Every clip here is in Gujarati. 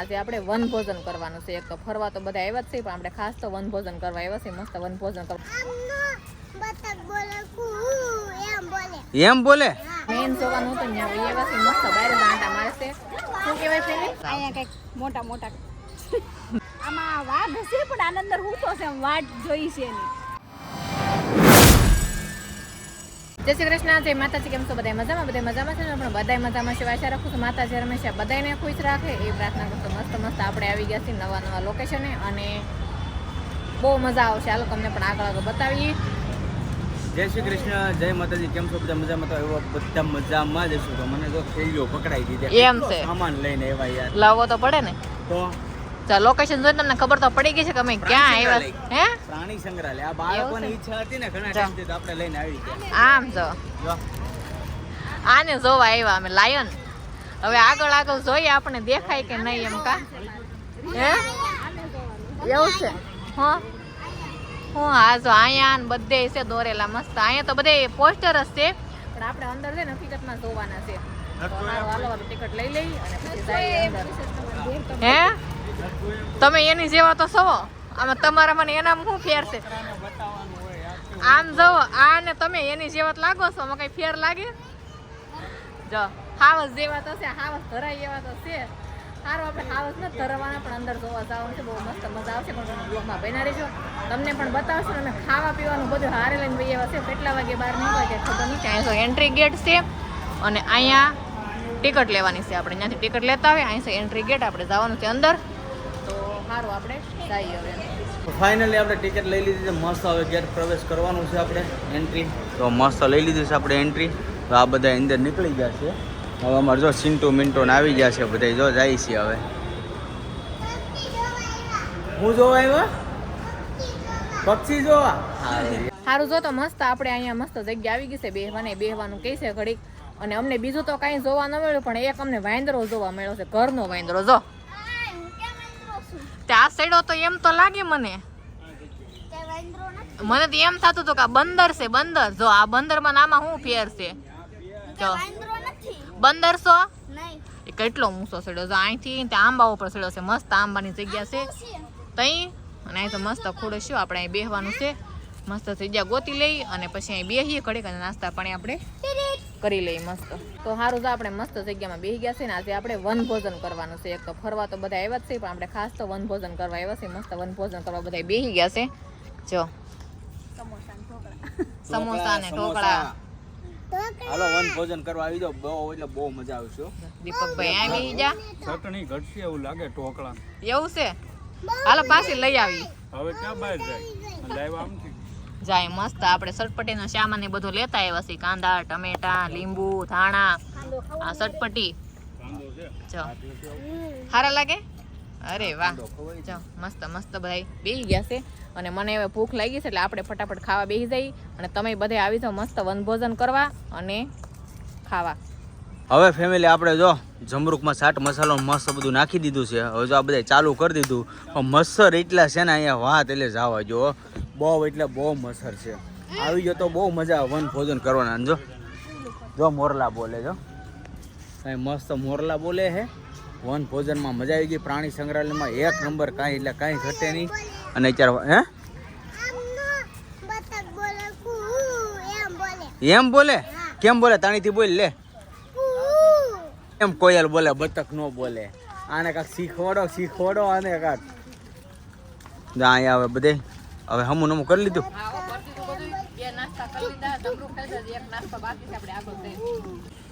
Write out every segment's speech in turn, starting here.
આજે આપણે વન ભોજન કરવાનું છે. એક તો ફરવા તો બધા આવ્યા જ છે પણ આપણે ખાસ તો વન ભોજન કરવા આવ્યા છે મસ્ત વન ભોજન કરવા બતક બોલે કુ એમ બોલે. એમ મેન જોવાનું હતું ત્યાં આવ્યા છે મસ્ત બહાર ગાંટા મારે છે. શું કહેવાય છે અહીંયા કંઈક મોટા મોટા આમાં વાઘ હશે પણ આનંદર હું તો છે આમ વાટ જોઈ છે એની. જય શ્રી કૃષ્ણ જય માતાજી કેમ છો? બધા મજામાં? બધા મજામાં છે ને? પણ બધા મજામાં છે. આશા રાખું છું માતાજી હંમેશા બધાને ખુશ રાખે. એ પ્રાર્થના કરું મસ્ત મસ્ત આપણે આવી ગયા છીએ નવા નવા લોકેશને અને બહુ મજા આવશે. હાલો તમને પણ આગળ આગળ બતાવીએ. જય શ્રી કૃષ્ણ જય માતાજી કેમ છો? બધા મજામાં? તો એવો બધા મજામાં જ છું તો મને તો થેલીઓ પકડાઈ દીધી. એમ છે. સામાન લઈને એવા યાર. લાવવો તો પડે ને. તો ચાલ લોકેશન જોઈને તમને ખબર તો પડી ગઈ છે કે અમે ક્યાં આવ્યા? હે? પ્રાણી સંગ્રહાલય. આ બાળકોની ઈચ્છા હતી ને ઘણા. ટાઈમથી તો આપણે લઈને આવી ગયા. આમ જો જો. આને જોવા આવ્યા અમે લાયન હવે આગળ આગળ જોઈએ આપણે દેખાય કે નહીં એમ કા? હે? એવું છે? હા? હું હા જો અહીંયા ને બધે છે દોરેલા મસ્ત. અહીંયા તો બધે પોસ્ટર જ છે પણ આપણે અંદર છે ને હકીકતમાં જોવાના છે. તો હાલો હાલો હાલો ટિકિટ લઈ લઈ અને પછી હે? તમે એની જેવા તો સવો આમાં તમારા મને એના શું ફેર છે? આમ જવો આ ને તમે એની જેવા લાગો છો? આમાં કઈ ફેર લાગે? જો, હાવસ જેવા તો છે, હાવસ ધરાય એવા તો છે. સારું આપણે હાવસ નથી ધરવાના, પણ અંદર જોવા જવાનું છે, બહુ મસ્ત મજા આવશે. પણ બ્લોગમાં બના રહેજો. તમને પણ બતાવશો, અને ખાવા પીવાનું બધું હારે લઈને ભાઈ એવા છે. કેટલા વાગે બહાર નીકળે છે ખબર નહીં. ત્યાં એન્ટ્રી ગેટ છે, અને અહીંયા ટિકિટ લેવાની છે આપણે. ત્યાંથી ટિકિટ લેતા હોય અહીં એન્ટ્રી ગેટ આપણે જવાનું છે અંદર. સારું આપણે જઈએ હવે. ફાઇનલી આપણે ટિકિટ લઈ લીધી છે. મસ્ત હવે ગેટ પ્રવેશ કરવાનું છે આપણે. એન્ટ્રી તો મસ્ત લઈ લીધી છે આપણે એન્ટ્રી તો આ બધા અંદર નીકળી ગયા છે. હવે અમારે જો સિન્ટુ મિન્ટો ને આવી ગયા છે બધા જો જાય છે હવે. હું જોવા આવ્યા? પક્ષી જોવા. સારું જો તો મસ્ત આપણે અહીંયા મસ્ત જગ્યા આવી ગઈ છે બેહવાને. બેહવાનું કહે છે ઘડીક. અને અમને બીજું તો કાંઈ જોવા ન મળ્યું પણ એક અમને વાંદરો જોવા મળ્યો છે. ઘરનો વાંદરો જો. તે આ સાઈડો તો એમ તો લાગે મને. મને તો એમ થતું હતું કે આ બંદર છે બંદર. જો આ બંદરમાં નામાં શું ફેર છે? જો. બંદર છો? એ કેટલો ઊંચો સડ્યો જો અહીંથી ત્યાં આંબા ઉપર સડ્યો છે. મસ્ત આંબાની જગ્યા છે. તઈ? અને અહીં તો મસ્ત ખોડો શું? આપણે અહીં બેહવાનું છે. મસ્ત જગ્યા ગોતી લઈ અને પછી અહીં બેહીએ ઘડીક અને નાસ્તા પાણી આપણે કરી લઈએ મસ્ત. તો સારું તો આપણે મસ્ત જગ્યામાં બેસી ગયા છે ને આજે આપણે વન ભોજન કરવાનું છે. એક તો ફરવા તો બધા આવ્યા જ છે પણ આપણે ખાસ તો વન ભોજન કરવા આવ્યા છે મસ્ત વન ભોજન કરવા બધા બેસી ગયા છે. જો. સમોસા ને ઢોકળા. હાલો વન ભોજન કરવા આવી જાઓ. બહુ એટલે બહુ મજા આવશે હો. દીપકભાઈ આવી જા. ચટણી ઘટશે એવું લાગે ઢોકળા એવું છે? હાલો પાછી લઈ આવી. હવે ક્યાં બહાર જાય? લાઈવ આમથી? જાય મસ્ત. આપણે સટપટીનો સામાન બધું લેતા આવ્યા છીએ. કાંદા, ટમેટા, લીંબુ, ધાણા, આ સટપટી સારા લાગે? અરે વાહ. જો, મસ્ત મસ્ત બધા બેસી ગયા છે. અને મને હવે ભૂખ લાગી છે એટલે આપણે ફટાફટ ખાવા બેસી જઈએ. અને તમે બધે આવી જાઓ મસ્ત વનભોજન કરવા અને ખાવા. હવે ફેમિલી આપણે જો જમરૂકમાં સાટ મસાલો મસ્ત બધું નાખી દીધું છે. હવે જો આ બધા ચાલુ કરી દીધું. પણ મચ્છર એટલા છે ને અહીંયા વાત એટલે જવા જો બહુ એટલે બહુ મસર છે. આવી ગયો તો બહુ મજા વન ભોજન કરવાના. જો જો મોરલા બોલે જો. કાંઈ મસ્ત મોરલા બોલે હે. વન ભોજનમાં મજા આવી ગઈ. પ્રાણી સંગ્રહાલયમાં એક નંબર કાંઈ એટલે કાંઈ ઘટે નહીં. અને અત્યારે હે? એમ બોલે? કેમ બોલે? તાણીથી બોલી, લે. એમ કોયલ બોલે, બતક નો બોલે. આને કાંક શીખવાડો શીખવાડો, આને કાંક અહીંયા આવે બધે. હવે હમું નમું કરી લીધું.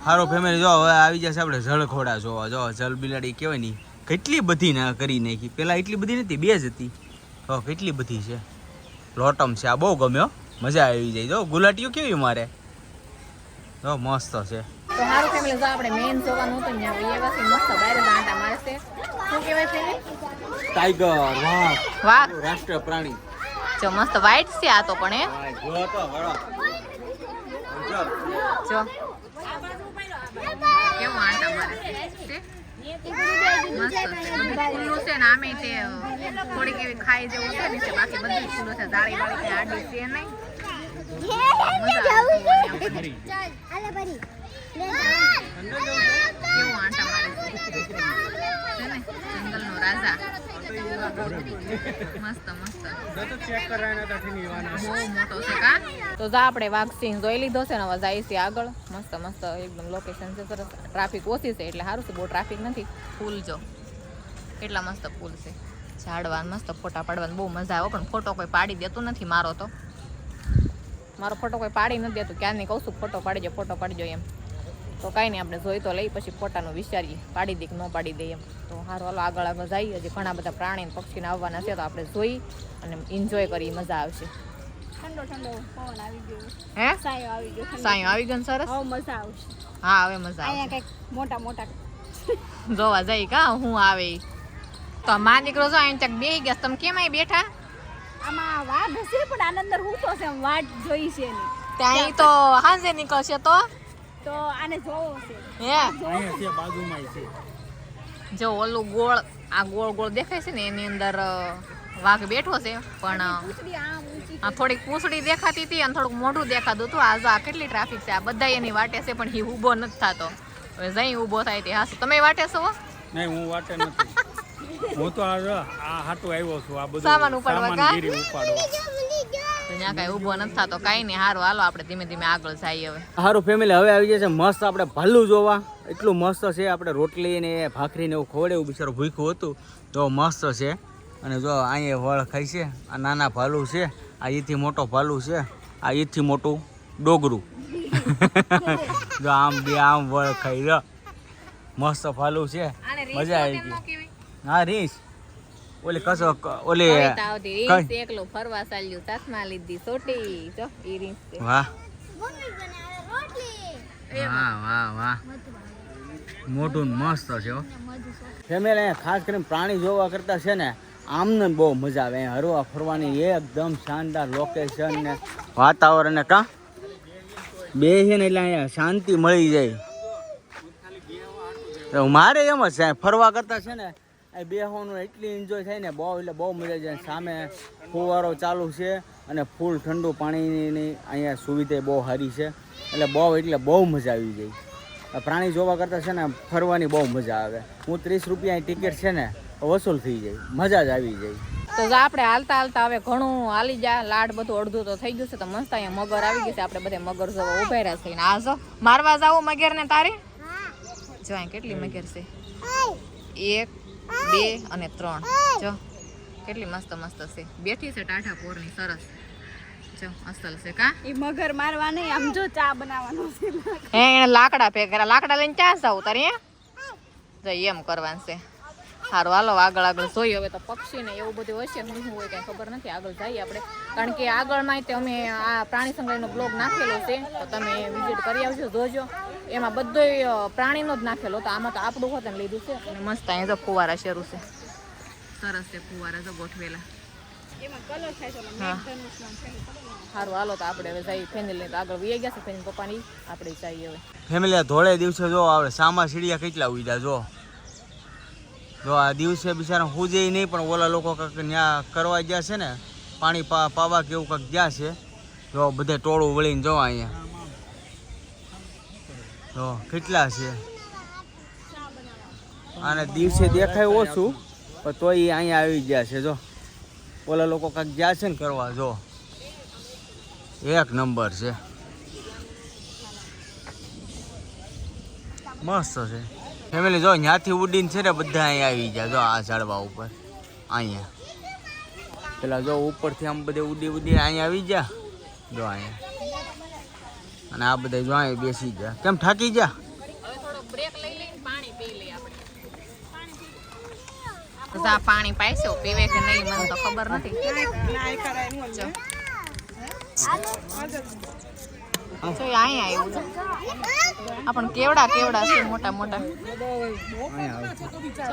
સારો ફેમિલી જો હવે આવી જશે આપણે જળખોડા જોવા. જો જળ બિલાડી કહેવાય નહીં કેટલી બધી ના કરી નાખી. પેલા એટલી બધી નથી બે જ હતી. તો કેટલી બધી છે. લોટમ છે આ બહુ ગમ્યો. મજા આવી જાય. જો ગુલાટીઓ કેવી મારે? જો મસ્ત છે. તો સારું ફેમિલી જો આપણે મેઇન જોવાનું હતું ત્યાં વહી આવ્યા મસ્ત બહાર શું કહેવાય છે ટાઈગર વાઘ. વાઘ. રાષ્ટ્રીય પ્રાણી. જો મસ્ત વ્હાઈટ છે આ તો પણ એ જો. કેવું આંટા મારે. છે? છે? મસ્ત છે. છે ને આમે તે થોડીક એવી ખાઈ જેવું છે ને તે બાકી બધું જ છે જાળી વાળી આડી છે નહીં. કેવું આંટા મારે. છે છે રાજા. તો જા આપણે વાઘ સિંહ જોઈ લીધો છે ને હવે જાય છે આગળ. મસ્ત મસ્ત એકદમ લોકેશન છે સરસ. ટ્રાફિક ઓછી છે એટલે સારું છે બહુ ટ્રાફિક નથી. ફૂલ જો. કેટલા મસ્ત ફૂલ છે. ઝાડવા મસ્ત ફોટા પાડવાની બહુ મજા આવે પણ ફોટો કોઈ પાડી દેતું નથી મારો તો. મારો ફોટો કોઈ પાડી નથી દેતું. ક્યારની કહું છું ફોટો પાડીજો ફોટો પાડીજો એમ. તો કાંઈ નહીં આપણે જોઈ તો લઈ પછી ફોટાનું વિચારીએ. પાડી દે કે ન પાડી દે એમ. તો સારું હાલો આગળ આગળ જઈએ. હજી ઘણા બધા પ્રાણી પક્ષીને આવવાના છે તો આપણે જોઈ અને એન્જોય કરી મજા આવશે. ઠંડો ઠંડો પવન આવી ગયો. હે? સાયો આવી ગયો ઠંડો. આવી ગયો સરસ? મજા આવશે. હા હવે મજા અહીંયા કંઈક મોટા મોટા. જોવા જઈ કા હું આવે. તો માં દીકરો જો અહીં ચક બેહી ગયા તમે કેમ અહીં બેઠા? આમાં વાઘ હશે પણ આના હું તો છે વાટ જોઈ છે ત્યાં તો હાંજે નીકળશે તો? તો આને જોવો છે. હે? અહીંયા છે. બાજુમાં છે. જો ઓલું ગોળ આ ગોળ ગોળ દેખાય છે ને એની અંદર વાઘ બેઠો છે પણ આ થોડીક પૂંછડી દેખાતી હતી અને થોડુંક મોઢું દેખાતું હતું. આ જો આ કેટલી ટ્રાફિક છે? આ બધા એની વાટે છે પણ એ ઊભો નથી થતો. હવે જઈ ઊભો થાય તે. હાસ તમે વાટે છો? નહીં હું વાટે નથી. હું તો આ હાટું આવ્યો છું આ બધું સામાન ઉપાડવા ઉપાડવા. તો ત્યાં કાંઈ ઊભો નથી થતો કાંઈ નહીં સારું હાલો આપણે ધીમે ધીમે આગળ જઈએ હવે. સારું ફેમિલી હવે આવી જશે મસ્ત આપણે ભાલું જોવા. એટલું મસ્ત છે આપણે રોટલી ને ભાખરી ને એવું ખવડે એવું બિચારું ભૂખ્યું હતું. તો મસ્ત છે. અને જો અહીંયા વળ ખાઈ છે આ નાના ભાલું છે આ ઈથી મોટો ભાલું છે આ ઈથી મોટું ડોગરું. જો આમ બે આમ વળ ખાઈ જો મસ્ત ભાલું છે. મજા આવી ગઈ. હા રીસ ઓલી કસો ઓલી આવતી એકલો ફરવા ચાલ્યું ચશ્મા લીધી સોટી જો ઈ રીંછ વાહ. મમ્મી બનાવે રોટલી. વાહ વાહ વાહ. મોટું મસ્ત છે હો. ફેમિલી અહીંયા ખાસ કરીને પ્રાણી જોવા કરતા છે ને આમને બહુ મજા આવે. અહીંયા હરવા ફરવાની એકદમ શાનદાર લોકેશન ને વાતાવરણ ને કા? બે છે ને એટલે અહીંયા શાંતિ મળી જાય. તો મારે એમ જ છે ફરવા કરતા છે ને અહીં બેસવાનું એટલી એન્જોય થાય ને બહુ એટલે બહુ મજા જાય. સામે ફુવારો ચાલુ છે અને ફૂલ ઠંડુ પાણીની અહીંયા સુવિધા બહુ સારી છે. એટલે બહુ એટલે બહુ મજા આવી જાય પ્રાણી જોવા કરતાં છે ને ફરવાની બહુ મજા આવે. હું ત્રીસ રૂપિયાની ટિકિટ છે ને વસૂલ થઈ જાય મજા જ આવી જાય તો આપણે હાલતા હાલતા હવે ઘણું હાલી જાય લાડ બધું અડધું તો થઈ ગયું છે તો મસ્ત અહીંયા મગર આવી ગયું છે. આપણે બધે મગર જોવા ઊભા રહ્યા છે. આ જો મારવા જાવ મગર ને તારે જો અહીં કેટલી મગર છે. એક બે અને ત્રણ. જો કેટલી મસ્ત મસ્ત છે. બેઠી છે ટાઢા પોરની સરસ. જો અસલ છે કા? એ મગર મારવા નહીં આમ જો ચા બનાવવાનો છે. હે એને લાકડા ભેગા. લાકડા લઈને ચા જાવ તારે જઈ એમ કરવાનું છે. સારું હાલો આગળ આગળ જોઈએ. હવે તો પક્ષી ને એવું બધું હશે હું શું હોય કઈ ખબર નથી. આગળ જઈએ આપણે. કારણ કે આગળમાં તે અમે આ પ્રાણી સંગ્રહનો બ્લોગ નાખેલો છે તો તમે વિઝિટ કરી આવજો જોજો. એમાં બધોય અ, પ્રાણીનો જ નાખેલો તો આમાં તો આપણું હોત ને લીધું છે. અને મસ્ત અહીંયા તો ફુવારા શરૂ છે. સરસ છે ફુવારા તો ગોઠવેલા છે છે? સારું હાલો તો આપણે હવે જઈએ ફેમિલી તો આગળ વી ગયા છે ફેમિલી પપ્પાની. આપણે જઈએ હવે. ફેમિલી ધોળે દિવસે જો આપણે સામા સીડિયા કેટલા ઉડ્યા જો. જો આ દિવસે બિચારા હુજે નહીં, પણ ઓલા લોકો કંઈક ત્યાં કરવા ગયા છે ને, પાણી પાવા કે એવું કંઈક ગયા છે. જો બધે ટોળું વળીને જો અહીંયા. જો કેટલા છે. અને દિવસે દેખાય ઓછું, પણ તોય અહીંયા આવી ગયા છે, જો. ઓલા લોકો કંઈક ગયા છે ને કરવા, જો. એક નંબર છે. મસ્ત છે. ફેમિલી જો ત્યાંથી ઉડીને છે ને બધા અહીંયા આવી જાય જો આ ઝાડવા ઉપર. અહીંયા. પેલા જો ઉપરથી આમ બધે ઉડી ઉડી અહીંયા આવી જા જો અહીંયા. અને આ બધા જો અહીંયા બેસી ગયા. કેમ થાકી ગયા? હવે થોડો બ્રેક લઈ લઈને પાણી પી જા પાણી પાઈશો. પીવે કે નહીં મને તો ખબર નથી. જો. કેવડા કેવડા છે, મોટા મોટા.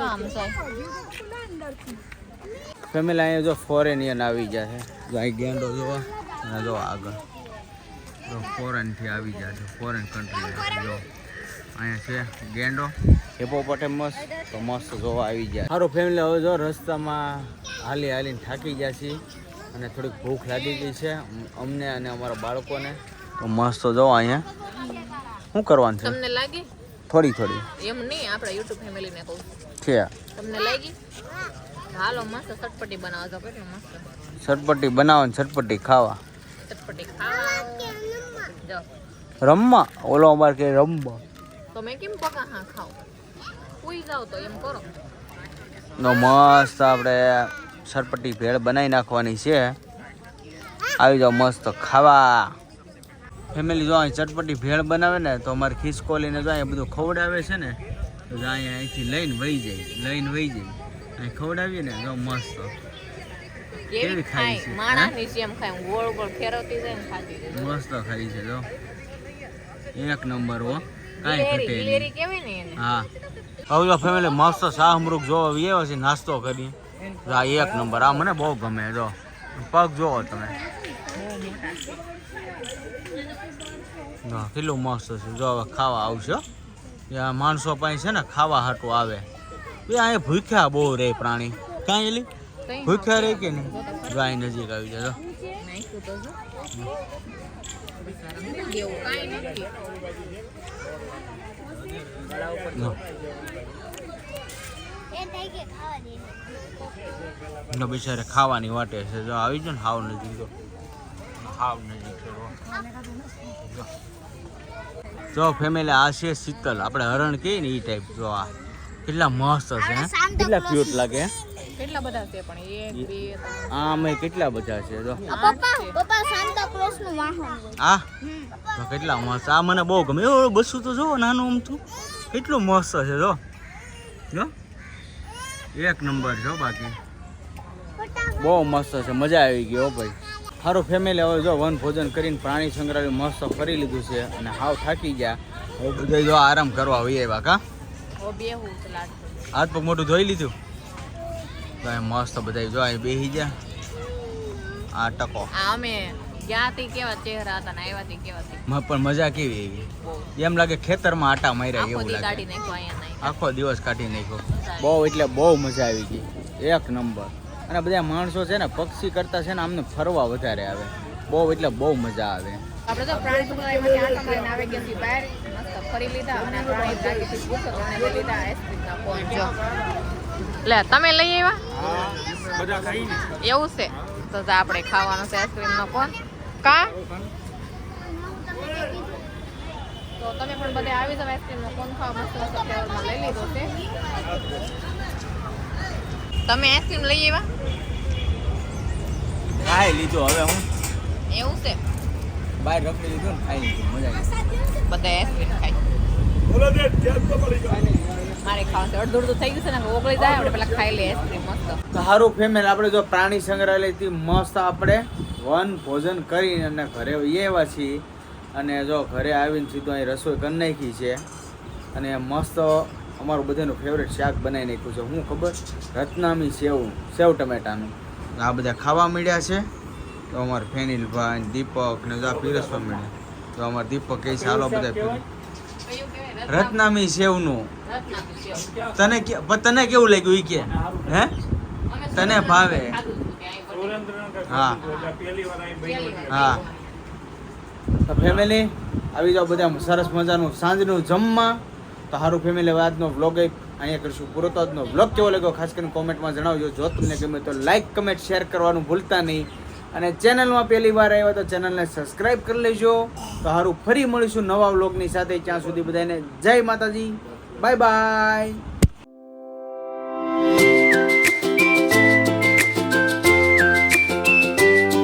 આમ ફેમિલી અહીંયા જો ફોરેનિયન આવી છે. જો અહીં ગેંડો જોવા, અને જો આગળ. જો ફોરેનથી આવી જાય છે ફોરેન કન્ટ્રી જો. અહીંયા છે ગેંડો. હિપોપોટેમસ તો મસ્ત જોવા આવી જાય સારું ફેમિલી હવે જો રસ્તામાં હાલી હાલીને થાકી છે અને થોડીક ભૂખ લાગી ગઈ છે. અમને અને અમારા બાળકોને. તો મસ્ત જો અહીંયા. શું કરવાનું છે? તમને લાગી? થોડી થોડી. એમ નહીં આપણે યુટ્યુબ ફેમિલીને કહું. છે. તમને લાગી? હાલો મસ્ત ચટપટી બનાવો તો કેટલું મસ્ત. ચટપટી બનાવવાની ચટપટી ખાવા. ચટપટી ખાવા. જો. રમવા? ઓલો અમાર કે રમવા. તો મેં કેમ પકા હા ખાવ કોઈ જાવ તો એમ કરો. નો મસ્ત આપણે સરપટ્ટી ભેળ બનાવી નાખવાની છે. આવી જાઓ મસ્ત ખાવા. ફેમિલી જો અહીં ચટપટી ભેળ બનાવે ને તો અમારે ખિસકોલીને જો અહીંયા બધું ખવડાવે છે ને તો જો અહીંયા અહીંથી લઈને વહી જાય લઈને વહી જાય. અહીં ખવડાવીએ ને જો મસ્ત. કેવી કેવી ખાઈ છે, માણસની જેમ ખાય ગોળ ગોળ ફેરવતી જાય ને ખાતી મસ્ત ખાઈ છે જો. એક નંબર હો. કાંઈ ઘટે ને એને? હા. હવે જો ફેમિલી મસ્ત શાહમૃગ જોવા આવ્યો છે નાસ્તો કરી. આ એક નંબર આ મને બહુ ગમે જો. પગ જોવો તમે. કેટલું મસ્ત છે. જો હવે ખાવા આવશે ત્યાં માણસો પાસે છે ને ખાવા હાટું આવે. એ અહીંયા ભૂખ્યા બહુ રે પ્રાણી. કાંઈ એલી ભૂખ્યા રે કે નહીં? જો અહીં નજીક આવી જાય જો. નાખ્યું તો જો. એવું કાંઈ નથી જો એ થઈ કે ખાવા દે એનો બિચારે ખાવાની વાટે છે. જો આવી જો ને હાવ નજીક જો. હાવ નજીક છે જો. ફેમિલી આ છે શીતલ. આપણે હરણ કહીએ ને એ ટાઈપ જો આ કેટલા મસ્ત છે કેટલા ક્યુટ લાગે હે? કેટલા બધા છે પણ? એક બે ત્રણ આ અમે કેટલા બધા છે જો? આ પપ્પા પપ્પા સાન્તા ક્લોઝનું વાહન. આ? તો કેટલા મસ્ત. આ મને બહુ ગમે. એ બસું તો જો નાનું અમથું. કેટલું મસ્ત છે જો. જો. એક નંબર જો બાકી. બહુ મસ્ત છે. મજા આવી ગઈ હો ભાઈ. સારું ફેમિલી હવે જો વન ભોજન કરીને પ્રાણી સંગ્રહાલય મસ્ત ફરી લીધું છે અને હાવ થાકી ગયા. હવે બધા જો આરામ કરવા આવી એવા કા? હાથ પગ મોટું ધોઈ લીધું? તો એ મસ્ત બધા જો અહીં બેસી ગયા. આ ટકો. અમે ગયા કેવા ચહેરા હતા ને આવ્યા કેવા પણ મજા કેવી એમ લાગે ખેતરમાં આટા માર્યા એવું લાગે. આખો દિવસ કાઢી નાખ્યો. બહુ એટલે બહુ મજા આવી ગઈ. એક નંબર. અને બધા માણસો છે ને પક્ષી કરતા છે ને આમને ફરવા વધારે આવે. બહુ એટલે બહુ મજા આવે. આપણે તો પ્રાણી સંગ્રહાલયમાંથી આંટા મારીને આવી ગયા છીએ બહાર ફરી લીધા અને પ્રાણી બુક અને લીધા આઈસ્ક્રીમના કોન લે તમે લઈ આવ્યા? બધા એવું છે? તો આપણે ખાવાનું છે આઈસ્ક્રીમનો કોન કા? તો તમે પણ બધે આવી જાવ આઈસ્ક્રીમનો કોન ખાવા મસ્ત મસ્ત ફ્લેવરમાં લઈ લીધો છે. તમે આઈસ્ક્રીમ લઈ આવ્યા? ખાઈ લીધું હવે હું? એવું છે? બહાર રખડી લીધું ને ખાઈ લીધું મજા આવી બધા આઈસ્ક્રીમ ખાય. મારે ખાવાનું છે. અડધું અડધું થઈ ગયું છે ને ઓગળી જાય આપણે પેલા ખાઈ લઈએ આઈસ્ક્રીમ મસ્ત. સારું ફેમેલ આપણે જો પ્રાણી સંગ્રહાલયથી મસ્ત આપણે વન ભોજન કરીને અને ઘરે આવ્યા છીએ. અને જો ઘરે આવીને સીધું અહીં રસોઈ કરી નાખી છે. અને મસ્ત અમારું બધાનું ફેવરેટ શાક બનાવી નાખ્યું છે. હું ખબર? રત્નામી સેવ સેવ ટમેટાનું. આ બધા ખાવા મળ્યા છે. તો અમારા ફેનિલભાઈ દીપક ને બધા પીરસવા મળ્યા. તો અમારે દીપક કહે છે હાલો બધા રત્નામી. સેવનું. તને કે તને કેવું લાગ્યું એ કે? હે? તને ભાવે? હા. હા. તો ફેમિલી આવી જાઓ બધા સરસ મજાનું સાંજનું જમવા. તો સારું ફેમિલી હવે આજનો વ્લોગ અહીંયા કરીશું. પૂરો તો આજનો વ્લોગ કેવો લાગ્યો? ખાસ કરીને કોમેન્ટમાં જણાવજો. જો તમને ગમે તો લાઈક કમેન્ટ શેર કરવાનું ભૂલતા નહીં. અને ચેનલમાં પહેલી વાર આવ્યા તો ચેનલને સબસ્ક્રાઈબ કરી લેજો. તો સારું ફરી મળીશું નવા વ્લોગની સાથે. ત્યાં સુધી બધાને જય માતાજી. Bye bye